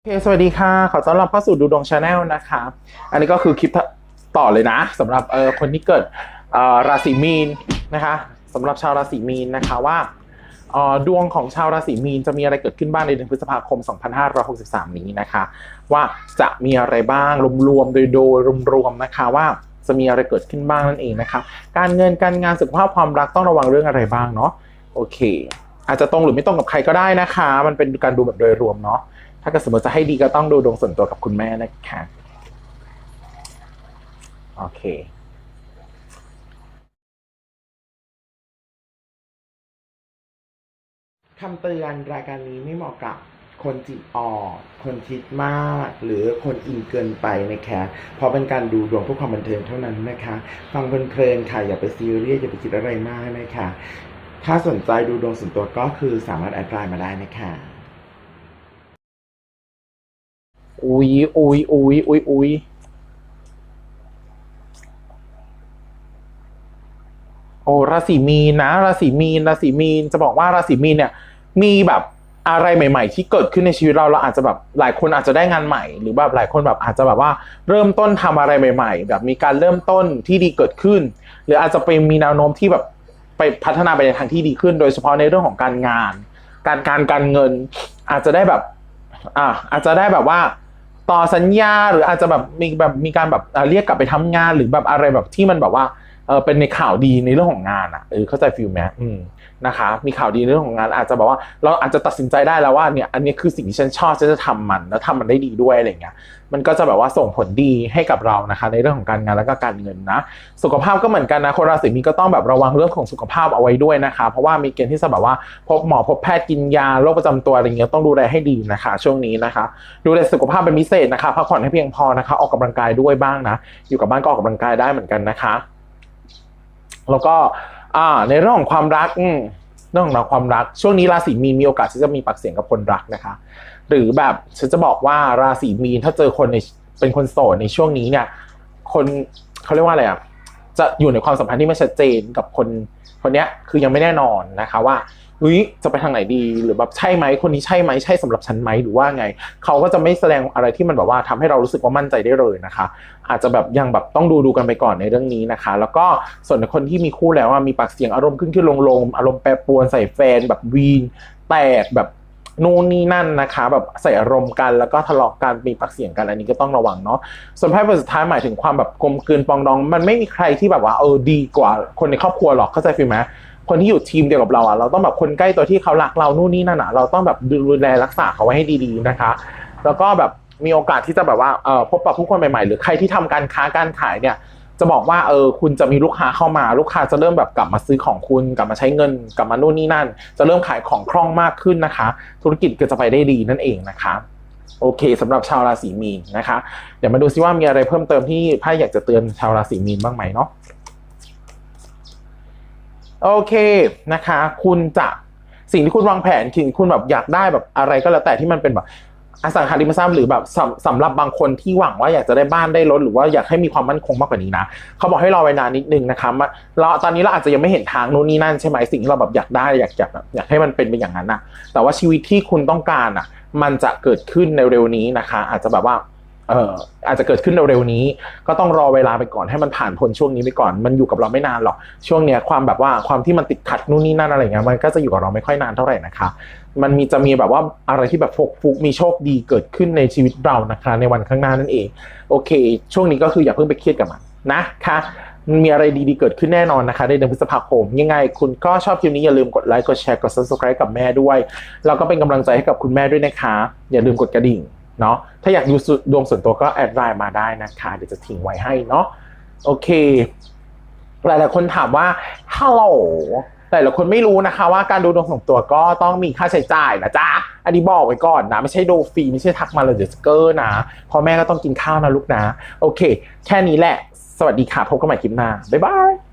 โอเค สวัสดีค่ะ ขอต้อนรับเข้าสู่ดูดวงชาแนลนะคะ อันนี้ก็คือคลิปต่อเลยนะสำหรับเออคนที่เกิดเออราศีมีนนะคะสำหรับชาวราศีมีนนะคะว่าเออดวงของชาวราศีมีนจะมีอะไรเกิดขึ้นบ้างในเดือนพฤษภาคม 2563 นี้นะคะ ว่าจะมีอะไรบ้างรวมๆโดยโดยรวมๆนะคะว่าจะมีอะไรเกิดขึ้นบ้างนั่นเองนะคะ การเงินการงานสุขภาพความรักต้องระวังเรื่องอะไรบ้างเนาะโอเค อาจจะตรงหรือไม่ตรงกับใครก็ได้นะคะ มันเป็นการดูแบบโดยรวมเนาะ ถ้าเกิดสมมติจะให้ดีก็ต้องดูดวงส่วนตัวกับคุณแม่นะคะโอเคคำเตือนรายการนี้ไม่เหมาะกับคนจิตอ่อนคนคิดมาก หรือคนอินเกินไปนะคะ เพราะเป็นการดูดวงเพื่อความบันเทิงเท่านั้นนะคะ ฟังเพลินๆค่ะ อย่าไปซีเรียสอย่าไปคิดอะไรมากนะคะ ถ้าสนใจดูดวงส่วนตัวก็คือสามารถแอดไลน์มาได้นะคะ อุ๊ยอุ๊ยอุ๊ยอุ๊ยอุ๊ยโอ้ราศีมีนนะราศีมีนราศีมีนจะบอกว่าราศีมีนเนี่ย มีแบบอะไรใหม่ ๆ ที่เกิดขึ้นในชีวิตเราเราอาจจะแบบหลายคนอาจจะได้งานใหม่ หรือแบบหลายคนแบบอาจจะแบบว่าเริ่มต้นทำอะไรใหม่ ๆ แบบมีการเริ่มต้นที่ดีเกิดขึ้น หรืออาจจะเป็นมีแนวโน้มที่แบบไปพัฒนาไปในทางที่ดีขึ้น โดยเฉพาะในเรื่องของการงาน การการการเงิน อาจจะได้แบบ อ่าอาจจะได้แบบว่า ต่อสัญญาหรืออาจจะแบบมีแบบมีการแบบเรียกกลับไปทำงาน หรือแบบอะไรแบบที่มันแบบว่า เออเป็นในข่าวดีในเรื่องของงานอะเออเข้าใจฟิลไหมอืมนะคะ มีข่าวดีในเรื่องของงาน อาจจะแบบว่าเราอาจจะตัดสินใจได้แล้วว่าเนี่ยอันนี้คือสิ่งที่ฉันชอบฉันจะทำมัน แล้วทำมันได้ดีด้วยอะไรเงี้ยมันก็จะแบบว่าส่งผลดีให้กับเรานะคะ ในเรื่องของการงานแล้วก็การเงินนะ สุขภาพก็เหมือนกันนะคนราศีมีก็ต้องแบบระวังเรื่องของสุขภาพเอาไว้ด้วยนะคะ เพราะว่ามีเกณฑ์ที่จะแบบว่าพบหมอพบแพทย์กินยาโรคประจำตัวอะไรเงี้ยต้องดูแลให้ดีนะคะ ช่วงนี้นะคะ ดูแลสุขภาพเป็นพิเศษนะคะพักผ่อนให้เพียงพอนะคะ ออกกำลังกายด้วยบ้างนะ อยู่กับบ้านก็ออกกำลังกายได้เหมือนกันนะคะ แล้วก็อ่าในเรื่องของความรักอืมเรื่องของความรัก ช่วงนี้ราศีมีนมีโอกาสที่จะมีปากเสียงกับคนรักนะคะ หรือแบบฉันจะบอกว่าราศีมีนถ้าเจอคนในเป็นคนโสดในช่วงนี้เนี่ย คนเขาเรียกว่าอะไรอะจะอยู่ในความสัมพันธ์ที่ไม่ชัดเจนกับคนคนนี้คือยังไม่แน่นอนนะคะว่า เฮ้ยจะไปทางไหนดีหรือแบบใช่ไหมคนนี้ใช่ไหมใช่สำหรับฉันไหมหรือว่าไง เขาก็จะไม่แสดงอะไรที่มันแบบว่าทำให้เรารู้สึกว่ามั่นใจได้เลยนะคะ อาจจะแบบยังแบบต้องดูดูกันไปก่อนในเรื่องนี้นะคะ แล้วก็ส่วนคนที่มีคู่แล้วมีปากเสียงอารมณ์ขึ้นขึ้นลงลงอารมณ์แปรปรวนใส่แฟนแบบวีนแตกแบบนู่นนี่นั่นนะคะ แบบใส่อารมณ์กันแล้วก็ทะเลาะกันมีปากเสียงกันอันนี้ก็ต้องระวังเนาะส่วนไพ่ใบสุดท้ายหมายถึงความแบบกลมกลืนปองดอง มันไม่มีใครที่แบบว่าเออดีกว่าคนในครอบครัวหรอกเข้าใจฟิลไหม คนที่อยู่ทีมเดียวกับเราอะเราต้องแบบคนใกล้ตัวที่เขารักเรานู่นนี่นั่นอะเราต้องแบบดูแลรักษาเขาไว้ให้ดีๆนะคะ แล้วก็แบบมีโอกาสที่จะแบบว่าเออพบปะผู้คนใหม่ๆ หรือใครที่ทำการค้าการขายเนี่ย จะบอกว่าเออคุณจะมีลูกค้าเข้ามาลูกค้าจะเริ่มแบบกลับมาซื้อของคุณกลับมาใช้เงินกลับมานู่นนี่นั่น จะเริ่มขายของคล่องมากขึ้นนะคะ ธุรกิจก็จะไปได้ดีนั่นเองนะคะโอเคสำหรับชาวราศีมีนนะคะ เดี๋ยวมาดูซิว่ามีอะไรเพิ่มเติมที่ไพ่อยากจะเตือนชาวราศีมีนบ้างไหมเนาะ โอเคนะคะ คุณจะสิ่งที่คุณวางแผนสิ่งที่คุณแบบอยากได้แบบอะไรก็แล้วแต่ที่มันเป็นแบบอสังหาริมทรัพย์หรือแบบสำสำหรับบางคนที่หวังว่าอยากจะได้บ้านได้รถหรือว่าอยากให้มีความมั่นคงมากกว่านี้นะเขาบอกให้รอเวลานิดนึงนะคะมาเราตอนนี้เราอาจจะยังไม่เห็นทางนู่นนี่นั่นใช่ไหมสิ่งที่เราแบบอยากได้อยากอยากแบบอยากให้มันเป็นไปอย่างนั้นนะแต่ว่าชีวิตที่คุณต้องการอะ มันจะเกิดขึ้นในเร็วนี้นะคะ อาจจะแบบว่า อ่ออาจจะเกิดขึ้นเร็วๆนี้ ก็ต้องรอเวลาไปก่อนให้มันผ่านพ้นช่วงนี้ไปก่อน มันอยู่กับเราไม่นานหรอก ช่วงเนี้ยความแบบว่าความที่มันติดขัดนู่นนี่นั่นอะไรเงี้ยมันก็จะอยู่กับเราไม่ค่อยนานเท่าไหร่นะคะ มันมีจะมีแบบว่าอะไรที่แบบฟกฟุกมีโชคดีเกิดขึ้นในชีวิตเรานะคะ ในวันข้างหน้านั่นเอง โอเค ช่วงนี้ก็คืออย่าเพิ่งไปเครียดกับมันนะคะมันมีอะไรดีๆ เกิดขึ้นแน่นอนนะคะในเดือนพฤษภาคม ยังไงคุณก็ชอบคลิปนี้อย่าลืมกดไลค์กดแชร์กด subscribe กับแม่ด้วย แล้วก็เป็นกำลังใจให้กับคุณแม่ด้วยนะคะ อย่าลืมกดกระดิ่ง เนาะถ้าอยากดูสุดดวงส่วนตัวก็แอดไลน์มาได้นะคะ เดี๋ยวจะทิ้งไว้ให้เนาะโอเค หลายๆคนถามว่าฮัลโหลหลายๆคนไม่รู้นะคะว่าการดูดวงส่วนตัวก็ต้องมีค่าใช้จ่ายนะจ๊ะอันนี้บอกไว้ก่อนนะ ไม่ใช่ดูฟรีไม่ใช่ทักมาเลยเดี๋ยวสเกอร์นะพ่อแม่ก็ต้องกินข้าวนะลูกนะ โอเค แค่นี้แหละ สวัสดีค่ะพบกันใหม่คลิปหน้าบ๊ายบาย